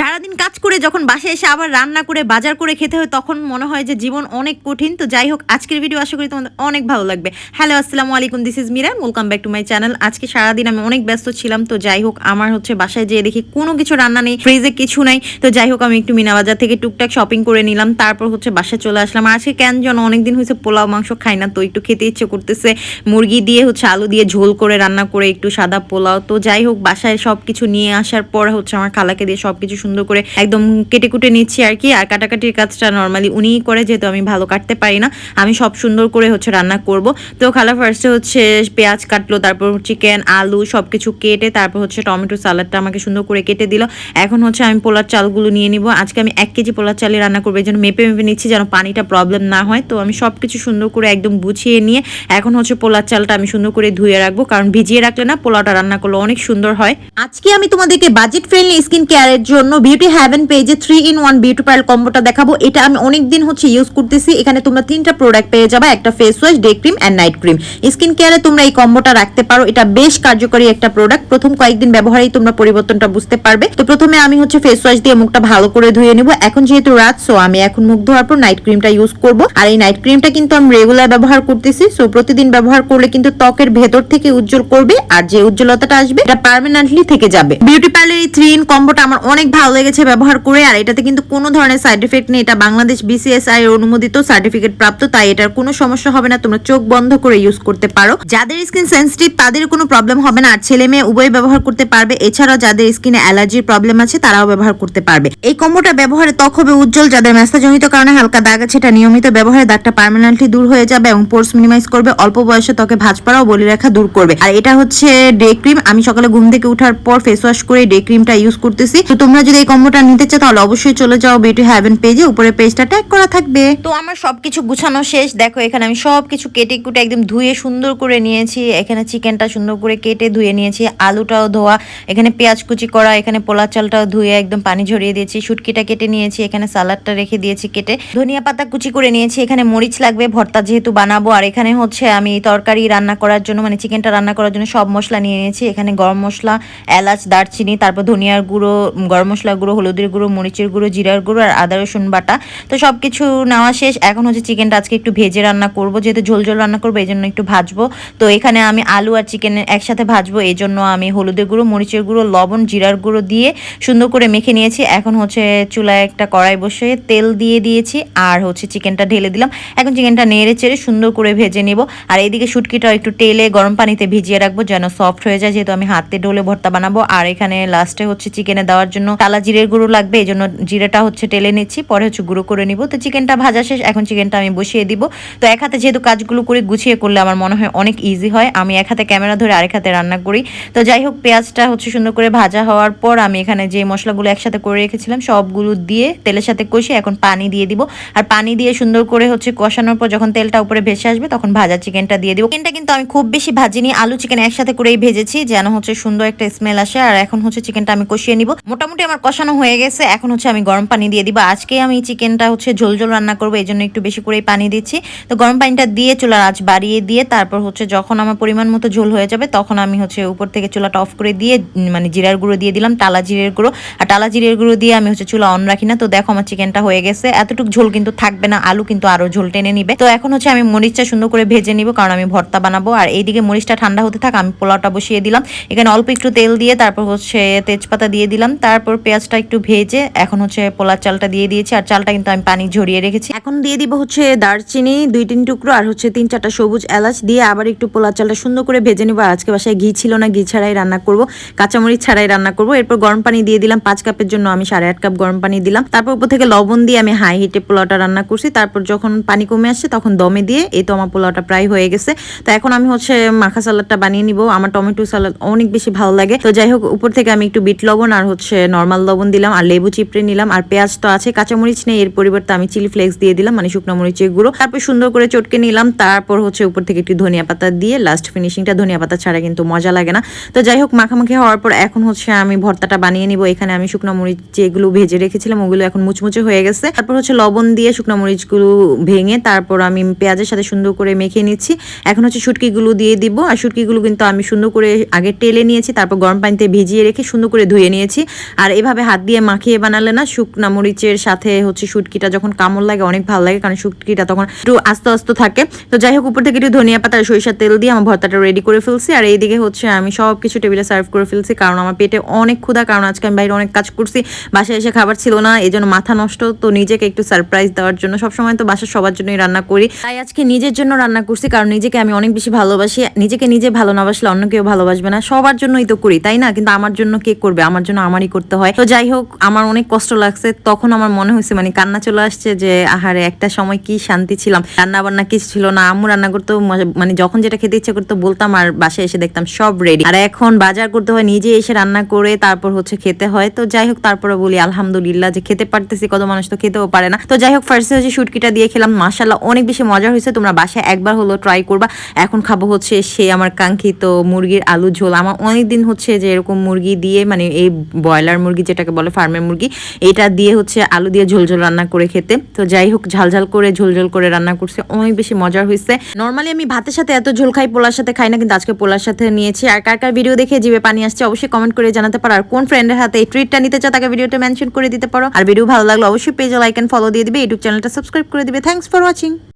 সারাদিন কাজ করে যখন বাসায় এসে আবার রান্না করে, বাজার করে খেতে হয়, তখন মনে হয় যে জীবন অনেক কঠিন। তো যাই হোক, আজকের ভিডিও আশা করি তোমাদের অনেক ভালো লাগবে। হ্যালো আসসালামু আলাইকুম this is Miran welcome back to my channel আজকে সারাদিন আমি অনেক ব্যস্ত ছিলাম, তো যাই হোক, আমার হচ্ছে বাসায় যেয়ে দেখি কোনো কিছু রান্না নেই ফ্রিজে কিছু নাই। তো যাই হোক, আমি একটু মিনা বাজার থেকে টুকটাক শপিং করে নিলাম, তারপর হচ্ছে বাসায় চলে আসলাম। আজকে কেন যেন অনেকদিন হয়েছে পোলাও, মাংস খাই না, তো একটু খেতে ইচ্ছে করতেছে। মুরগি দিয়ে হচ্ছে আলু দিয়ে ঝোল করে রান্না করে একটু সাদা পোলাও। তো যাই হোক, বাসায় সব কিছু নিয়ে আসার পর হচ্ছে আমার খালাকে দিয়ে সব কিছু সুন্দর করে একদম কেটে কুটে নিচ্ছি আর কি। আর কাটাকাটির কাজটা নর্মালি উনিই করে, যেহেতু আমি ভালো কাটতে পারি না। আমি সব সুন্দর করে হচ্ছে রান্না করব। তো খালা ফার্স্টে হচ্ছে পেঁয়াজ কাটলো, তারপর চিকেন আলু সব কিছু কেটে, তারপর হচ্ছে টমেটো সালাডটা আমাকে সুন্দর করে কেটে দিল। এখন হচ্ছে আমি পোলার চালগুলো নিয়ে নিব। আজকে আমি এক কেজি পোলার চালে রান্না করব, এই জন্য মেপে মেপে নিচ্ছি যেন পানিটা প্রবলেম না হয়। তো আমি সব কিছু সুন্দর করে একদম গুছিয়ে নিয়ে এখন হচ্ছে পোলার চালটা আমি সুন্দর করে ধুয়ে রাখব। কারণ ভিজিয়ে রাখলে না পোলাওটা রান্না করলে অনেক সুন্দর হয়। আজকে আমি তোমাদেরকে বাজেট ফ্রেন্ডলি স্কিন কেয়ারের জন্য বিউটি হ্যাভেন পেজে three in one beauty pearl কম্বোটা দেখাবো। এটা আমি অনেক দিন হচ্ছে ইউজ করতেছি। এখানে তোমরা তিনটা প্রোডাক্ট পেয়ে যাবে। একটা face wash day cream and night cream skin কেয়ারে তোমরা এই কম্বোটা রাখতে পারো। এটা বেশ কার্যকরী একটা প্রোডাক্ট প্রথম কয়েকদিন ব্যবহারেই তোমরা পরিবর্তনটা বুঝতে পারবে। তো প্রথমে আমি হচ্ছে ফেস ওয়াশ দিয়ে মুখটা ভালো করে ধুয়ে নিব। এখন যেহেতু রাত সো আমি এখন মুখ ধোয়ার পর নাইট ক্রিমটা ইউজ করব। আর এই নাইট ক্রিমটা কিন্তু আমি রেগুলার ব্যবহার করতেছি। সো প্রতিদিন ব্যবহার করলে কিন্তু ত্বকের ভেতর থেকে উজ্জ্বল করবে। আর যে উজ্জ্বলতাটা আসবে, এটা পার্মানেন্টলি থেকে যাবে। বিউটি পার্লার এই থ্রি ইন কম্বোটা আমার অনেক ভালো লেগেছে ব্যবহার করে, আর এটাতে কিন্তু কোনো ধরনের সাইড এফেক্ট নেই। এটা বাংলাদেশ বিসিএসআই এর অনুমোদিত সার্টিফিকেট প্রাপ্ত, তাই এটার কোনো সমস্যা হবে না। তোমরা চোখ বন্ধ করে ইউজ করতে পারো। যাদের স্কিন সেন্সিটিভ তাদের কোনো প্রবলেম হবে না। আর ছেলে মেয়ে উভয় ব্যবহার করতে পারবে। এছাড়াও যাদের স্কিনে অ্যালার্জির প্রবলেম আছে, তারাও ব্যবহার করতে পারবে। এই কম্বোটা ব্যবহারে ত্বক হবে উজ্জ্বল, যাদের মেস্তাজনিত কারণে হালকা দাগ আছে, এটা নিয়মিত ব্যবহারে দাগটা পার্মানেন্টলি দূর হয়ে যাবে এবং পোর্স মিনিমাইজ করবে, অল্প বয়সে ত্বকে ভাঁজ পড়া ও বলি রেখা দূর করবে। আর এটা হচ্ছে ডে ক্রিম আমি সকালে ঘুম থেকে ওঠার পর ফেস ওয়াশ করে ডে ক্রিমটা ইউজ করতেছি। তো তোমরা যদি এই কম্বোটা নিতে চাও, তাহলে অবশ্যই চলে যাও বিউটি হ্যাভেন পেজে উপরে পেজটা ট্যাগ করা থাকবে। তো আমার সবকিছু গুছানো শেষ। দেখো, এখানে আমি সবকিছু কেটে কুটে একদম ধুয়ে সুন্দর করে নিয়েছি। এখানে চিকেনটা সুন্দর করে কেটে ধুয়ে নিয়েছি। আলুটাও ধোয়া। এখানে পেঁয়াজ কুচি করা, এখানে পোলা চালটাও ধুয়ে একদম পানি ঝরিয়ে দিয়েছি। শুটকিটা কেটে নিয়েছি। এখানে সালাডটা রেখে দিয়েছি কেটে। ধনিয়া পাতা কুচি করে নিয়েছি। এখানে মরিচ লাগবে, ভর্তা যেহেতু বানাবো। আর এখানে হচ্ছে আমি তরকারি রান্না করার জন্য মানে চিকেনটা রান্না করার জন্য সব মশলা নিয়ে নিয়েছি। এখানে গরম মশলা, এলাচ, দারচিনি, তারপর ধনিয়ার গুঁড়ো, গরম মশলা গুঁড়ো, হলুদের গুঁড়ো, মরিচের গুঁড়ো, জিরার গুঁড়ো আর আদা, রসুন বাটা। তো সব কিছু নেওয়া শেষ। এখন হচ্ছে চিকেনটা আজকে একটু ভেজে রান্না করব। যেহেতু ঝোল ঝোল রান্না করব এই জন্য একটু ভাজবো। তো এখানে আমি আলু আর চিকেন একসাথে ভাজবো। এই জন্য আমি হলুদের গুঁড়ো, মরিচের গুঁড়ো, লবণ, জিরার গুঁড়ো দিয়ে সুন্দর করে মেখে নিয়েছি। এখন হচ্ছে চুলায় একটা কড়াই বসে তেল দিয়ে দিয়েছি আর হচ্ছে চিকেনটা ঢেলে দিলাম। এখন চিকেনটা নেড়ে চেড়ে সুন্দর করে ভেজে নেব। আর এইদিকে শুটকিটাও একটু তেলে গরম পানিতে ভিজিয়ে রাখব যেন সফট হয়ে যায়। যেহেতু আমি হাতে ঢোলে ভর্তা বানাবো। আর এখানে লাস্টে হচ্ছে চিকেনে দেওয়ার জন্য কালা জিরের গুঁড়ো লাগবে এই জন্য জিরেটা হচ্ছে টেলে নিচ্ছি, পরে হচ্ছে গুঁড়ো করে নিব। তো চিকেনটা ভাজা শেষ, এখন চিকেনটা আমি বসিয়ে দিব। তো এক হাতে যেহেতু কাজগুলো করে, গুছিয়ে করলে আমার মনে হয় অনেক ইজি হয়। আমি এক হাতে ক্যামেরা ধরে আরেক হাতে রান্না করি। তো যাই হোক, পেঁয়াজটা হচ্ছে সুন্দর করে ভাজা হওয়ার পর আমি এখানে যে মশলাগুলো একসাথে করে রেখেছিলাম, সবগুলো দিয়ে তেলের সাথে কষিয়ে এখন পানি দিয়ে দিব। আর পানি দিয়ে সুন্দর করে হচ্ছে কষানোর পর যখন তেলটা উপরে ভেসে আসবে, তখন ভাজা চিকেনটা দিয়ে দিব। চিকেনটা কিন্তু আমি খুব বেশি ভাজিনি, আলু চিকেন একসাথে করেই ভেজেছি, যেন হচ্ছে সুন্দর একটা স্মেল আসে। আর এখন হচ্ছে চিকেনটা আমি কষিয়ে নিব। মোটামুটি আমার কষানো হয়ে গেছে। এখন হচ্ছে আমি গরম পানি দিয়ে দিব। আজকে আমি চিকেনটা হচ্ছে ঝোল ঝোল রান্না করব এই জন্য একটু বেশি করেই পানি দিচ্ছি। তো গরম পানিটা দিয়ে চুলার আঁচ বাড়িয়ে দিয়ে তারপর হচ্ছে যখন আমার পরিমাণ মতো ঝোল হয়ে যাবে, তখন আমি হচ্ছে উপর থেকে চুলাটা অফ করে দিয়ে মানে জিরার গুঁড়ো দিয়ে দিলাম, টালা জিরের গুঁড়ো। আর টালা জিরের গুঁড়ো দিয়ে আমি হচ্ছে চুলা অন রাখি না। তো দেখো আমার চিকেনটা হয়ে গেছে। এতটুকু ঝোল কিন্তু থাকবে না। আলু কিন্তু আরও ঝোল টেনে নিবে। তো এখন হচ্ছে আমি মরিচটা সুন্দর করে ভেজে নিব, কারণ আমি ভর্তা বানাবো। আর এইদিকে মরিচটা ঠান্ডা হতে থাক, আমি পোলাওটা বসিয়ে দিলাম। এখানে অল্প একটু তেল দিয়ে তারপর হচ্ছে তেজপাতা দিয়ে দিলাম। তারপর পেঁয়াজটা একটু ভেজে এখন হচ্ছে পোলার চালটা দিয়ে দিয়েছি, আর চালটা কিন্তু আমি পানি ঝরিয়ে রেখেছি। এখন দিয়ে দিব হচ্ছে দারচিনি, দুই তিন টুকরো, আর হচ্ছে তিন চারটা সবুজ এলাচ দিয়ে আবার একটু পোলার চালটা সুন্দর করে ভেজে নিব। আজকে বাসায় ঘি ছিল না, ঘি ছাড়াই রান্না করব, কাঁচামরিচ ছাড়াই রান্না করব। এরপর গরম পানি দিয়ে দিলাম, পাঁচ কাপের জন্য আমি সাড়ে আট কাপ গরম পানি দিলাম। তারপর উপর থেকে লবণ দিয়ে আমি হাই হিটে পোলাওটা রান্না করছি। তারপর যখন পানি কমে আসছে তখন দমে দিয়ে, এই তো আমার পোলাওটা প্রায় হয়ে গেছে। তো এখন আমি হচ্ছে মাখা সালাদটা বানিয়ে নিব। আমার টমেটো সালাদ অনেক বেশি ভালো লাগে। তো যাই হোক, উপর থেকে আমি একটু বিট লবণ আর হচ্ছে নর্মাল লবণ দিলাম, আর লেবু চিপড়ে নিলাম, আর পেঁয়াজ তো আছে, কাঁচামরিচ নেই, এর পরিবর্তে আমি চিলি ফ্লেক্স দিয়ে দিলাম মানে শুকনো মরিচের গুঁড়ো। তারপর সুন্দর করে চটকে নিলাম, তারপর হচ্ছে উপর থেকে একটু ধনিয়া পাতা দিয়ে লাস্ট ফিনিশিংটা ধনিয়া পাতা ছাড়া কিন্তু মজা লাগে না। তো যাই হোক, মাখামাখি হওয়ার পর এখন হচ্ছে আমি ভর্তাটা বানিয়ে নিব, এখানে আমি শুকনো মরিচ যেগুলো ভেজে রেখেছিলাম, ওগুলো এখন মুচমুচে হয়ে গেছে। তারপর হচ্ছে লবণ দিয়ে শুকনো মরিচগুলো ভেঙে তারপর আমি পেঁয়াজের সাথে সুন্দর করে মেখে নিচ্ছি। এখন হচ্ছে শুটকিগুলো দিয়ে দিব, আর শুটকিগুলো কিন্তু আমি সুন্দর করে আগে টেলে নিয়েছি, তারপর গরম পানিতে ভিজিয়ে রেখে সুন্দর করে ধুয়ে নিয়েছি। আর এভাবে এইভাবে হাত দিয়ে মাখিয়ে বানালে না শুকনা মরিচের সাথে হচ্ছে শুটকিটা যখন কামড় লাগে অনেক ভালো লাগে, কারণ শুটকিটা তখন একটু আস্তে আস্তে থাকে। তো যাই হোক, উপর থেকে একটু ধনিয়া পাতা আর সরিষার তেল দিয়ে আমার ভর্তাটা রেডি করে ফেলছি। আর এইদিকে হচ্ছে আমি সব কিছু টেবিলে সার্ভ করে ফেলছি, কারণ আমার পেটে অনেক ক্ষুধা, কারণ আজকে আমি বাইরে অনেক কাজ করছি, বাসায় এসে খাবার ছিল না এই জন্য মাথা নষ্ট। তো নিজেকে একটু সারপ্রাইজ দেওয়ার জন্য সবসময় তো বাসার সবার জন্যই রান্না করি। তাই আজকে নিজের জন্য রান্না করছি, কারণ নিজেকে আমি অনেক বেশি ভালোবাসি। নিজেকে নিজে ভালো না বাসলে অন্য কেউ ভালোবাসবে না, সবার জন্যই তো করি, তাই না? কিন্তু আমার জন্য কে করবে? আমার জন্য আমারই করতে হয়। তো যাই হোক, আমার অনেক কষ্ট লাগছে। তখন আমার মনে হয়েছে মানে কান্না চলে আসছে যে, আহারে, একটা সময় কি শান্তি ছিলাম। রান্না বান্না কিছু ছিল না। আম্মু রান্না করতো মানে যখন যেটা খেতে ইচ্ছে করতো, বলতাম আর বাসায় এসে দেখতাম সব রেডি আর এখন বাজার করতে হয়, নিজে এসে রান্না করে তারপর হচ্ছে খেতে হয়। তো যাই হোক, তারপরে বলি, আলহামদুলিল্লাহ যে খেতে পারতেছি। কত মানুষ তো খেতেও পারে না। তো যাই হোক ফার্স্টে হচ্ছে শুটকিটা দিয়ে খেলাম। মাসাল্লাহ অনেক বেশি মজা হয়েছে। তোমরা বাসায় একবার হলো ট্রাই করবা। এখন খাব হচ্ছে সে আমার কাঙ্ক্ষিত মুরগির আলু ঝোল। আমার অনেক দিন হচ্ছে যে এরকম মুরগি দিয়ে মানে এই ব্রয়লার মুরগি যেটাকে বলে ফার্মের মুরগি, এটা দিয়ে হচ্ছে আলু দিয়ে ঝোল ঝোল রান্না করে খেতে। তো যাই হোক, ঝাল ঝাল করে ঝোল ঝোল করে রান্না করছে, অনেক বেশি মজার হয়েছে নর্মালি আমি ভাতের সাথে এত ঝোল খাই, পোলার সাথে খাই না, কিন্তু আজকে পোলার সাথে নিয়েছি। আর কার কার ভিডিও দেখে জিভে পানি আসছে, অবশ্যই কমেন্ট করে জানাতে পারো। আর কোন ফ্রেন্ডের হাতে এই ট্রিটটা নিতে চাও, তাকে ভিডিওটা মেনশন করে দিতে পারো। আর ভিডিও ভালো লাগলে অবশ্যই পেজ লাইক এন্ড ফলো দিয়ে দিবে ইউটিউব চ্যানেলটা সাবস্ক্রাইব করে দিবে। Thanks for watching